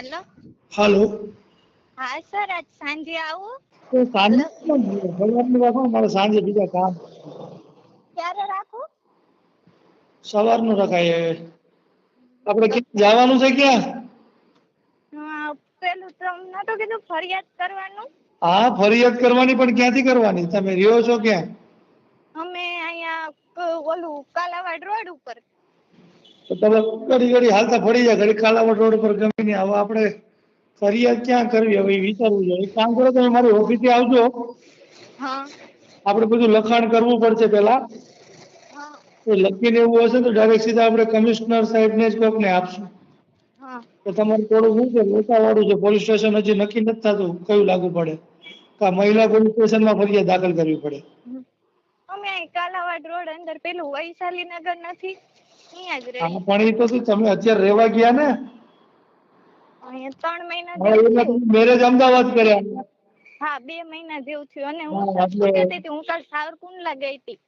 Hello. Hello. હા sir આજ સાંજે આવું. તો સાંજે બોલો? રાખો મારે સાંજે બીજા કામ. ક્યારે રાખું? સવારનું રખાય. આપણે જવાનું છે ક્યાં? હા, પેલું તમને તો કીધું ફરિયાદ કરવાનું. હા ફરિયાદ કરવાની પણ ક્યાંથી કરવાની? તમે રહ્યો છો ક્યાં? અમે અહીંયા ઓલું કાલાવાડ રોડ ઉપર. તો તમે ઘડી ઘડી હાલતા ફરી જાય ઘડી કાલાવડ રોડ પર ગમી ને હવે આપણે ફરિયાદ ક્યાં કરવી? હવે વિચારવું જોઈએ. એક કામ કરો તમે મારી ઓફિસે આવજો. આપણે બધું લખાણ કરવું પડશે પેલા લખીને એવું હશે તો ડાયરેક્ટ સીધા આપણે કમિશનર સાહેબને જ કોકને આપશું. તો તમારે થોડું શું છે? લોચાવાળું છે. પોલીસ સ્ટેશન હજી નક્કી નથી થતું કયું લાગુ પડે. કા મહિલા પોલીસ સ્ટેશનમાં ફરિયાદ દાખલ કરવી પડે. અમે કાલાવાડ રોડ અંદર પેલું વૈશાલી નગર નથી. હા રહી પણ એ તો શું તમે અત્યારે રહેવા ગયા ને? ત્રણ મહિના મેરેજ અમદાવાદ કર્યા. હા બે મહિના જેવું થયું. અને હું કહેતી હતી હું કાલ સાવરકુંડલા ગઈ હતી.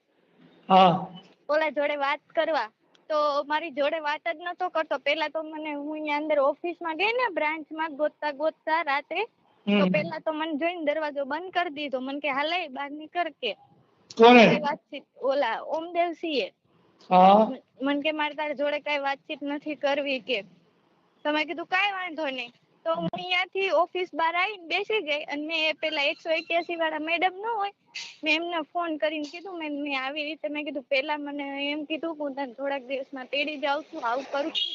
હા. ઓલા જોડે વાત કરવા. તો મારી જોડે વાત જ નતો કરતો. પેલા તો મને હું અહીંયા અંદર ઓફિસમાં ગઈ ને બ્રાન્ચમાં ગોતતા ગોતતા રાત્રે તો પેલા તો મને જોઈને દરવાજો બંધ કરી દીધો. મને કે હાલે બહાર નીકળ કે. કઈ વાતચીત ઓલા ઓમદેવસિંહે. મને કે મારે તારી જોડે કઈ વાતચીત નથી કરવી કે. તો મેં કીધું, કઈ વાંધો નહીં. તો હું અહીંયાથી ઓફિસ બહાર આવીને બેસી ગઈ અને મેં પેલા એકસો એક્યાસી વાળા મેડમ ન હોય, મેં એમને ફોન કરીને કીધું મેં મેં આવી રીતે મેં કીધું, પેલા મને એમ કીધું હું તને થોડાક દિવસમાં તેડી જાઉં છું, આવું કરું છું.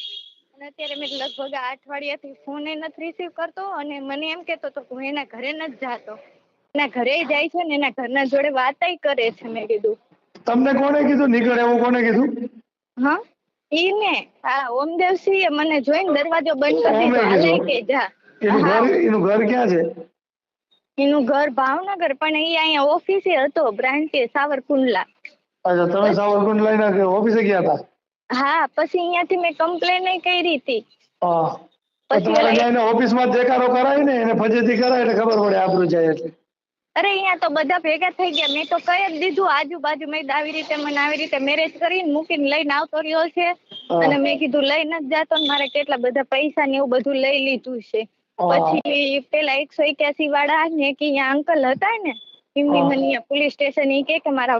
અને અત્યારે મેં લગભગ આ અઠવાડિયાથી ફોન નથી રિસીવ કરતો અને મને એમ કહેતો તો હું એના ઘરે નથી જાતો. એના ઘરે જાય છે ને એના ઘરના જોડે વાતય કરે છે, મેં કીધું. તમને કોણે કીધું? નીકળ એવું કોણે કીધું? હા? ઈ ને હા ઓમદેવસિંહે મને જોઈને દરવાજો બંધ કરી દીધો. હાલે કે જા. એનું ઘર એનું ઘર ક્યાં છે? એનું ઘર ભાવનગર પણ એ અહીંયા ઓફિસે હતો બ્રાન્ચે સાવરકુંડલા. અચ્છા તમે સાવરકુંડલા ના ઓફિસે ગયા હતા? હા પછી અહીંયાથી મેં કમ્પ્લેન કરી હતી. હા. પછી ઓફિસમાં દેખાડો કરાય ને એને ફજેતી કરાય એટલે ખબર પડે આપણું જાય એટલે. અરે અહીંયા તો બધા ભેગા થઈ ગયા. મેં તો કહી જ દીધું આજુબાજુ મેં આવી રીતે મને આવી રીતે મેરેજ કરીને મૂકીને લઈને આવતો રહ્યો છે. અને મેં કીધું લઈ નથી જાતો ને મારે કેટલા બધા પૈસા ને એવું બધું લઈ લીધું છે. પછી પેલા એકસો એક્યાસી વાળા ને કે અહીંયા અંકલ હતા ને એમની મને અહીંયા પોલીસ સ્ટેશન એ કે કે મારા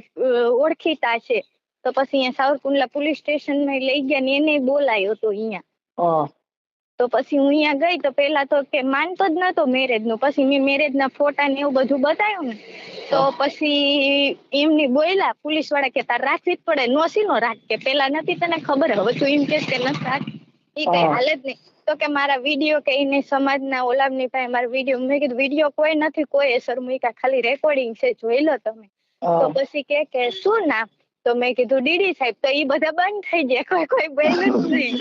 ઓળખીતા છે. તો પછી અહીંયા સાવરકુંડલા પોલીસ સ્ટેશનમાં લઈ ગયા ને એને બોલાયો તો અહીંયા. તો પછી હું અહીંયા ગઈ તો પેલા તો કે માનતો જ નતો મેરેજનું. પછી મેં મેરેજ ના ફોટા ને એવું બધું બતાવ્યું ને. તો પછી એમની બોલ્યા પોલીસવાળા કે તાર રાખવી જ પડે નો સીનો રાખ કે પેલા નથી તને ખબર હવે તું એમ કે નથી રાખ. એ કઈ. હાલે જ નહીં. તો કે મારા વીડિયો કે એને સમાજના ઓલામની પાસે મારા વીડિયો મેં કીધું વીડિયો કોઈ નથી કોઈ સર મુકા ખાલી રેકોર્ડિંગ છે જોઈ લો તમે. તો પછી કે કે શું નામ? તો મેં કીધું ડીડી સાહેબ તો એ બધા બંધ થઈ ગયા. કોઈ કોઈ બોલ્યું જ નહીં.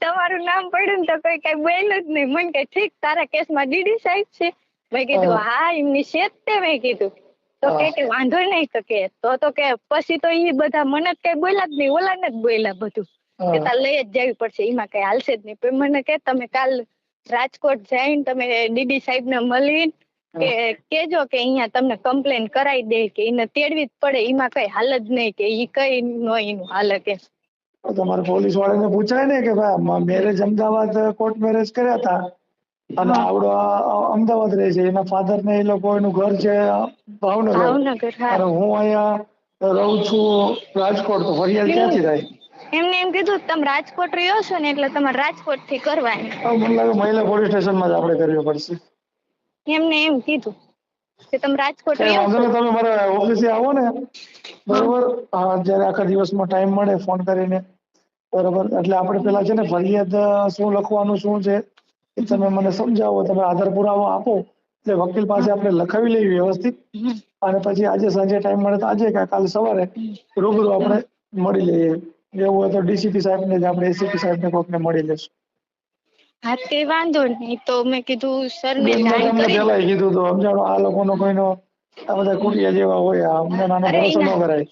તમારું નામ પડ્યું ને તો કોઈ કઈ બોલ્યું જ નહીં. મને કે ઠીક તારા કેસમાં ડીડી સાહેબ છે. મેં કીધું હા. એમની છે તે મેં કીધું. તો કે કે વાંધો નહીં. તો કે તો તો કે પછી તો એ બધા મને જ કઈ બોલ્યા જ નહીં ઓલાને જ બોલ્યા બધું. કે. તાર લઈ જ જવી પડશે એમાં કઈ હાલશે જ નહીં. મને કે તમે કાલ રાજકોટ જઈને તમે ડીડી સાહેબ ને મળીને કે કેજો કે અહીંયા તમને કમ્પ્લેન કરાવી દે કે એને તેડવી જ પડે એમાં કઈ હાલ જ નહીં કે ઈ કઈ નો એનું હાલ કે. તમારે પોલીસ વાળાને પૂછાય ને કે ભાઈ મેરેજ અમદાવાદ કોર્ટ મેરેજ કર્યા હતા. અને આવડો અમદાવાદ રહે છે. એના ફાધર ને એ લોકો એનું ઘર છે ભાવનગર. ભાવનગર અને હું અહીંયા રહું છું રાજકોટ તો ફરિયાદ ક્યાંથી થાય? એમને એમ કીધું કે તમે રાજકોટ રહ્યો છો ને એટલે તમારે રાજકોટથી કરવાની મને લાગે મહિલા પોલીસ સ્ટેશનમાં જ આપણે કરવી પડશે. એમને એમ કીધું કે તમે રાજકોટ તમે મારા ઓફિસે આવો ને. બરોબર? જ્યારે આખા દિવસમાં ટાઈમ મળે ફોન કરીને. બરોબર? એટલે આપણે પેલા છે ને ફરિયાદ શું લખવાનું શું છે એ તમે મને સમજાવો તમે આધાર પુરાવો આપો. એટલે વકીલ પાસે આપણે લખાવી લઈએ વ્યવસ્થિત. અને પછી આજે સાંજે ટાઈમ મળે તો આજે કે કાલે સવારે રૂબરૂ આપણે મળી લઈએ. એવું હોય તો ડીસીપી સાહેબને જ આપણે એસીપી સાહેબને કોકને મળી લઈશું હા તે વાંધો નહીં. તો મેં કીધું સર ને જાણ કરી પહેલાય કીધું તો સમજાણો આ લોકોનો કોઈનો આ બધા કુટિયા જેવા હોય આ અમને નાનો ભરોસો ન કરાય.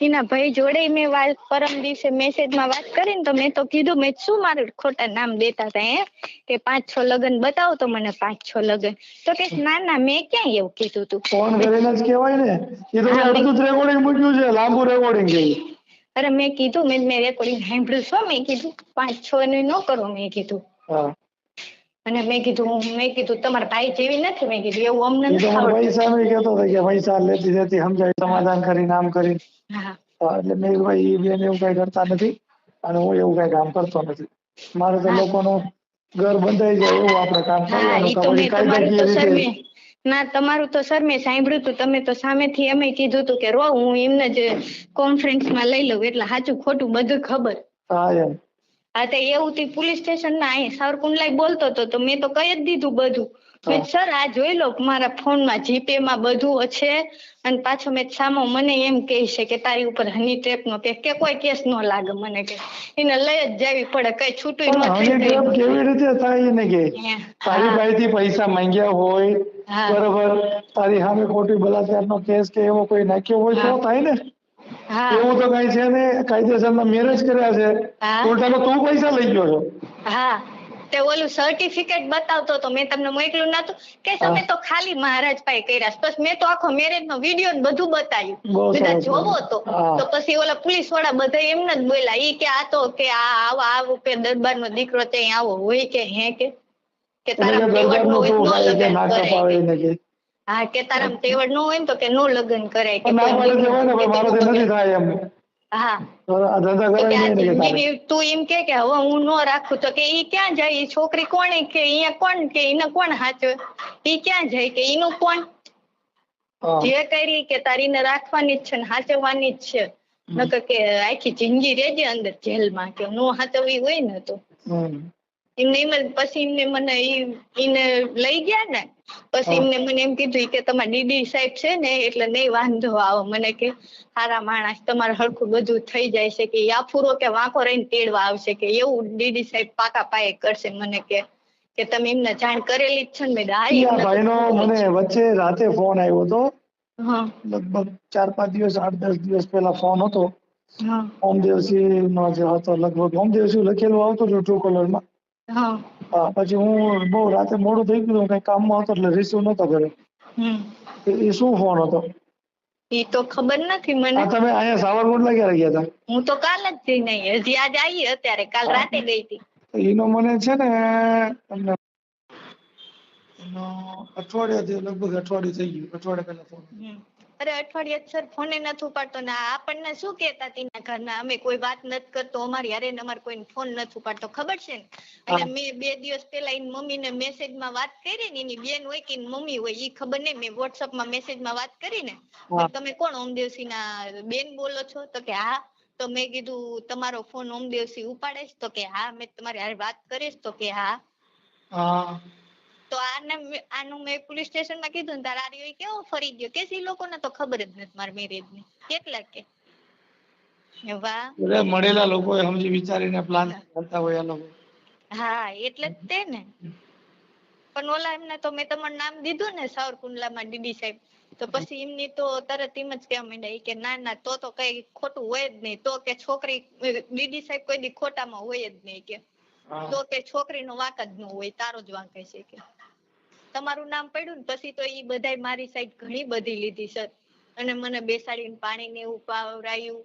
એના ભાઈ જોડે મેં વાત પરમ દિવસે મેસેજમાં વાત કરી ને તો મેં તો કીધું મેં શું મારું ખોટા નામ દેતા હતા હે? કે પાંચ છ લગન બતાવો તો મને પાંચ છ લગન. તો કે ના ના મેં ક્યાં એવું કીધું તું? ફોન કરીને જ કહેવાય ને. એ તો અડધું રેકોર્ડિંગ મૂક્યું છે લાંબુ રેકોર્ડિંગ છે અરે મેં કીધું મેં મેં રેકોર્ડિંગ સાંભળ્યું છો મેં કીધું પાંચ છ ને ન કરો મેં કીધું. હા. અને મેં કીધું મેં કીધું તમારા ભાઈ જેવી નથી? મેં કીધું એવું અમને એ નથી આવડતું. પૈસા કહેતો હતો કે પૈસા લેતી દેતી સમજાય સમાધાન કરીને આમ કરીને હા. હા, એટલે મેં કીધું ભાઈ એ બેન એવું કઈ કરતા નથી અને હું એવું કઈ કામ કરતો નથી. મારે તો હા. લોકોનું ઘર બંધાઈ જાય એવું આપણે કામ હા કરવાનું ઈ તો પછી મેં તમારું તો સર કાયદાકીય મેં રીતે ના તમારું તો સર મેં સાંભળ્યું હતું. તમે તો સામેથી એમ કીધું હતું કે રો હું એમને જ કોન્ફરન્સમાં લઈ લઉં એટલે સાચું ખોટું બધું ખબર. હા એમ. હા તો એવું થી પોલીસ સ્ટેશન ના અહીં સાવરકુંડલાય બોલતો હતો તો મેં તો કહી જ દીધું બધું. મેં સર આ જોઈ લો મારા ફોનમાં જીપે માં બધું છે અને પાછો મેં સામો મને એમ કહે છે કે તારી ઉપર હની ટ્રેપ નો કે કે કોઈ કેસ નો લાગે મને કે. એને લઈ જ જવી પડે કઈ છૂટું ન હની કેવી રીતે થાય ને કે? તારી. પાસેથી પૈસા માંગ્યા હોય બરોબર. તારી સામે ખોટી બલાત્કારનો કેસ કે એવો કોઈ નાખ્યો હોય તો થાય ને? એવું તો કઈ છે ને કાયદેસરના મેરેજ કર્યા છે. ઉલટાનો તું પૈસા લઈ ગયો છો. હા. તે ઓલું સર્ટિફિકેટ બતાવતો તો મેં તમને મોકલ્યું નતું કે તમે તો ખાલી મહારાજ પાસે કર્યા બસ મેં તો આખો મેરેજ નો વીડિયો બધું બતાવ્યું. બધા જોવો તો. તો પછી ઓલા પોલીસવાળા બધા એમને જ બોલ્યા ઈ કે આ તો કે આ આવા આવું કે દરબાર નો દીકરો તે આવો હોય કે હે કે કે તારા હા કે તારા તેવડ નો હોય ને તો કે નો લગ્ન કરાય કે મારો તો નથી થાય એમ. હા. તો એમ કે કે હવે હું નો રાખું તો કે ઈ ક્યાં જાય? ઈ છોકરી કોણ કે અહીંયા કોણ કે એને કોણ હાચવે? ઈ ક્યાં જાય કે ઈનું કોણ? જે કરી કે તારીને રાખવાની જ છે ને હાચવવાની જ છે. નકર કે આખી જિંદગી રેજે અંદર જેલમાં કે નો હાચવવી હોય ને તો. એમને એમ જ પછી એમને મને એને લઈ ગયા ને પછી એમને મને એમ કીધું કે તમારા ડીડી સાહેબ છે ને એટલે નહીં વાંધો આવે. મને કે સારા માણસ તમારે હરખું બધું થઈ જાય છે કે યા ફૂરો કે વાંકો રહીને તેડવા આવશે કે એવું ડીડી સાહેબ પાકા પાયે કરશે. મને કે કે તમે એમને જાણ કરેલી જ છે ને મેં ભાઈનો મને વચ્ચે રાતે ફોન આવ્યો હતો. હા. લગભગ ચાર પાંચ દિવસ આઠ દસ દિવસ પહેલા ફોન હતો. ઓમ ઓમદેવસિંહ નો જે હતો લગભગ ઓમદેવસિંહ લખેલું આવતું હતું ટ્રુ કલરમાં. હા. પછી હું બહુ રાતે મોડું થઈ ગયું કઈ કામમાં હતો એટલે રિસીવ નતો કર્યો. એ શું ફોન હતો? એ તો ખબર નથી મને. તમે અહીંયા સાવરકુંડલા ક્યારે ગયા હતા? હું તો કાલ જ જઈને આવી હજી આજ આવી અત્યારે કાલ રાતે ગઈ હતી. એનો મને છે ને તમને એનો અઠવાડિયા થયું લગભગ અઠવાડિયું થઈ ગયું અઠવાડિયા પહેલા ફોન. અરે અઠવાડિયે સર ફોને નથી ઉપાડતો ને આપણને શું કહેતા તીના ઘરના અમે કોઈ વાત નથી કરતો અમારી હારે ને અમારે કોઈને ફોન નથી ઉપાડતો. ખબર છે ને? એટલે મેં બે દિવસ પહેલા એની મમ્મીને મેસેજમાં વાત કરી ને એની બેન હોય કે મમ્મી હોય એ ખબર નહીં મેં વોટ્સઅપમાં મેસેજમાં વાત કરી ને. તમે કોણ ઓમદેવસિંહ ના બેન બોલો છો? તો કે હા. તો મેં કીધું તમારો ફોન ઓમદેવસી ઉપાડે તો કે હા મેં તમારી હારે વાત કરીશ. તો કે હા. હા. તો આને આનું મેં પોલીસ સ્ટેશનમાં કીધું ને તારા આર્યો કેવો ફરી ગયો? કે ઈ લોકોને તો ખબર જ નથી મારા મેરેજની. કેટલા કે? વાહ. મળેલા લોકો સમજી વિચારીને પ્લાન કરતા હોય આ લોકો. હા એટલે જ તે ને. પણ ઓલા એમને તો મેં તમારું નામ દીધું ને સાવરકુંડલામાં ડીડી સાહેબ. તો પછી એમની તો તરત એમ જ કહેવા માંડ્યા કે ના ના તો તો કઈ ખોટું હોય જ નહીં. તો કે છોકરી ડીડી સાહેબ કોઈ દી ખોટામાં હોય જ નહીં કે. તો કે છોકરીનો વાંક જ ન હોય તારો જ વાંક છે કે. તમારું નામ પડ્યું ને પછી તો એ બધાય મારી સાઈડ ઘણી બધી લીધી સર અને મને બેસાડીને પાણી ને એવું પાવરાયું.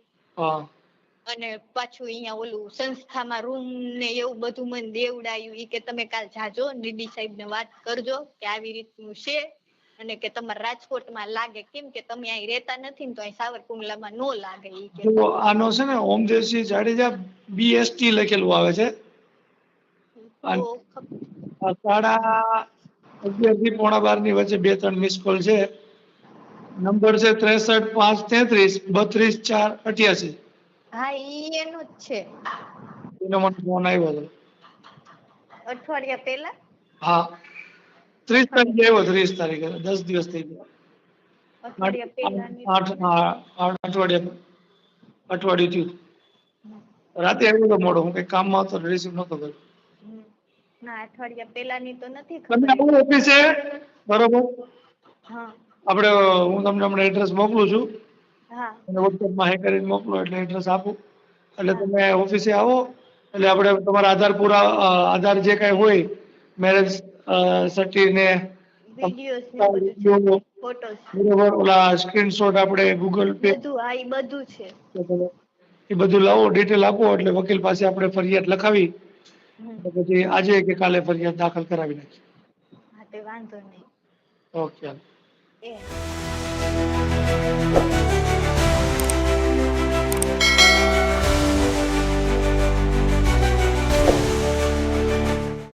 અને પાછું અહીંયા ઓલું સંસ્થામાં રૂમ ને એવું બધું મને દેવડાયું. ઈ કે તમે કાલ જાજો ડીડી સાહેબ ને વાત કરજો કે આવી રીતનું છે અને કે તમારે રાજકોટમાં લાગે કેમ કે તમે અહીં રહેતા નથી ને તો અહીં સાવરકુંડલામાં નો લાગે ઈ કે. આનો છે ને ઓમદેવસિંહ જાડેજા બીએસટી લખેલું આવે છે. સાડા અગિયારથી પોણા બારની વચ્ચે બે ત્રણ મિસ કોલ છે. નંબર છે ત્રેસઠ પાંચ તેત્રીસ બત્રીસ ચાર અઠ્યાસી. હા ઈ એનો જ છે. એનો મને ફોન આવ્યો હતો. અઠવાડિયા પહેલા? હા. ત્રીસ તારીખે આવ્યો ત્રીસ તારીખે. દસ દિવસ થઈ ગયા. અઠવાડિયા આઠ અઠવાડિયા અઠવાડિયું થયું. રાતે આવ્યો હતો મોડો. હું કઈ કામમાં હતો રિસીવ નતો કર્યો. ના અઠવાડિયા પહેલાની તો નથી ખબર. આવો ઓફિસે બરોબર. હા. આપણે હું તમને હમણાં એડ્રેસ મોકલું છું. હા. અને વોટ્સએપમાં હે કરીને મોકલો એટલે એડ્રેસ આપું. એટલે તમે ઓફિસે આવો એટલે આપણે તમારા આધાર પૂરા આધાર જે કાંઈ હોય મેરેજ સર્ટી ને બરોબર ઓલા સ્ક્રીનશોટ આપણે ગૂગલ પે બધું બધું છે. એ બધું લાવો ડિટેલ આપો એટલે વકીલ પાસે આપણે ફરિયાદ લખાવી. તો પછી આજે કે કાલે ફરિયાદ દાખલ કરાવી નાખી હા તે વાંધો નહીં. ઓકે એ.